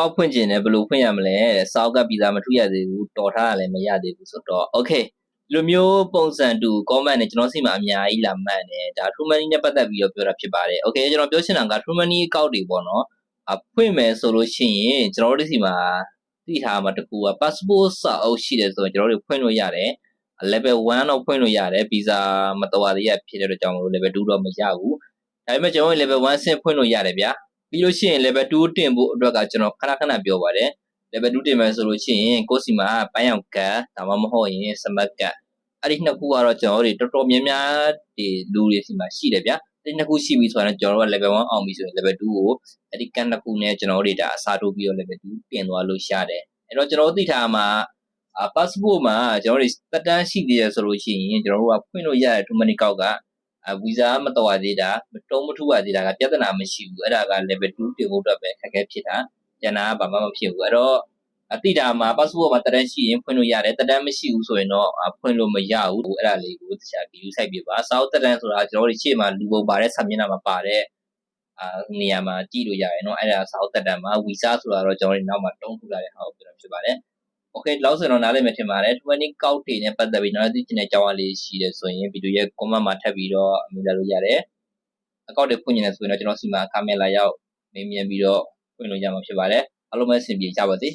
အောက်ဖွင့်ကျင်တယ်ဘယ်လိုဖွင့်ရမလဲစောက်ကဗီဇာမထူရသေးဘူးတော်ထားရလည်းမရသေးဘူးဆိုတော့ okay ဒီလိုမျိုးပုံစံတူ comment နဲ့ကျွန်တော်စီမှာအများကြီးလာမှတ်တယ်ဒါ true money နဲ့ပတ်သက်ပြီးတော့ပြောတာဖြစ်ပါတယ် okay ကျွန်တော်ပြောချင်တာက true money အကောင့်တွေပေါ့နော်အဖွင့်မယ်ဆိုလို့ရှိရင်ကျွန်တော်တို့စီမှာသိထားမှာတကူက passport စာအုပ်ရှိတယ်ဆိုရင်ကျွန်တော်တို့ဖွင့်လို့ရတယ် level 1တော့ဖွင့်လို့ရတယ်ဗီဇာမတော်ရသေးရဖြစ်တဲ့အတွက်ကြောင့်မလို့ level 2တော့မရဘူးဒါပေမဲ့ကျွန်တော်တို့ level 1ဆင့်ဖွင့်လို့ရတယ်ဗျာ ပြီးလို့ရှိရင် level 2တင်ဖို့အတွက်ကကျွန်တော်ခဏခဏပြောပါတယ် level 2တင်မယ်ဆိုလို့ရှိရင်ကိုယ့်စီမှာပန်းရောင်ကတ်ဒါမှမဟုတ်ရင်စမတ်ကတ်အဲ့ဒီနှစ်ခုကတော့ကျွန်တော်တို့တော်တော်များများဒီလူတွေစီမှာရှိတယ်ဗျာဒီနှစ်ခုရှိပြီဆိုတော့ကျွန်တော်တို့က level 1အောင်ပြီဆိုရင် level 2ကိုအဲ့ဒီကတ်နှစ်ခုနဲ့ကျွန်တော်တို့ဒါအစားထိုးပြီးတော့ level 2တင်သွားလို့ရတယ်အဲ့တော့ကျွန်တော်တို့သိထားမှာအာ passport မှာကျွန်တော်တို့တက်တန်းရှိသေးတယ်ဆိုလို့ရှိရင်ကျွန်တော်တို့ကဖွင့်လို့ရတဲ့ two minute ကောက်ကအ ဗီဇာမတော်ရသေးတာမတုံးမထူရသေးတာကပြဿနာမရှိဘူးအဲ့ဒါက level 2တင်ဖို့အတွက်ပဲခက်ခဲဖြစ်တာကျန်တာကဘာမှမဖြစ်ဘူးအဲ့တော့အတိတာမှာ passport မှာတက်တန်းရှိရင်ဖွင့်လို့ရတယ်တက်တန်းမရှိဘူးဆိုရင်တော့ဖွင့်လို့မရဘူးအဲ့ဒါလေးကိုတခြား view site ပြပါစာအုပ်တက်တန်းဆိုတာကျွန်တော်တို့ရှေ့မှာလူပုံပါတဲ့စာမျက်နှာမှာပါတဲ့အာနေရာမှာကြည့်လို့ရတယ်เนาะအဲ့ဒါစာအုပ်တက်တန်းမှာ visa ဆိုတာတော့ကျွန်တော်တို့နောက်မှာတုံးထူလာတဲ့ဟာကိုပြောတာဖြစ်ပါတယ် okay လောက်ဆိုတော့နားလည်မယ်ထင်ပါတယ်20ကောက်တွေနဲ့ပတ်သက်ပြီးနောက်သိချင်တဲ့အကြောင်းအလေးရှိတယ်ဆိုရင်ဗီဒီယိုရဲ့ comment မှာထပ်ပြီးတော့အမေးလာလို့ရတယ်အကောက်တွေဖွင့်နေတယ်ဆိုရင်တော့ကျွန်တော်စီမှာ comment လာရောက်မေးမြန်းပြီးတော့ဖွင့်လို့ရမှာဖြစ်ပါတယ်အားလုံးပဲအဆင်ပြေကြပါစေ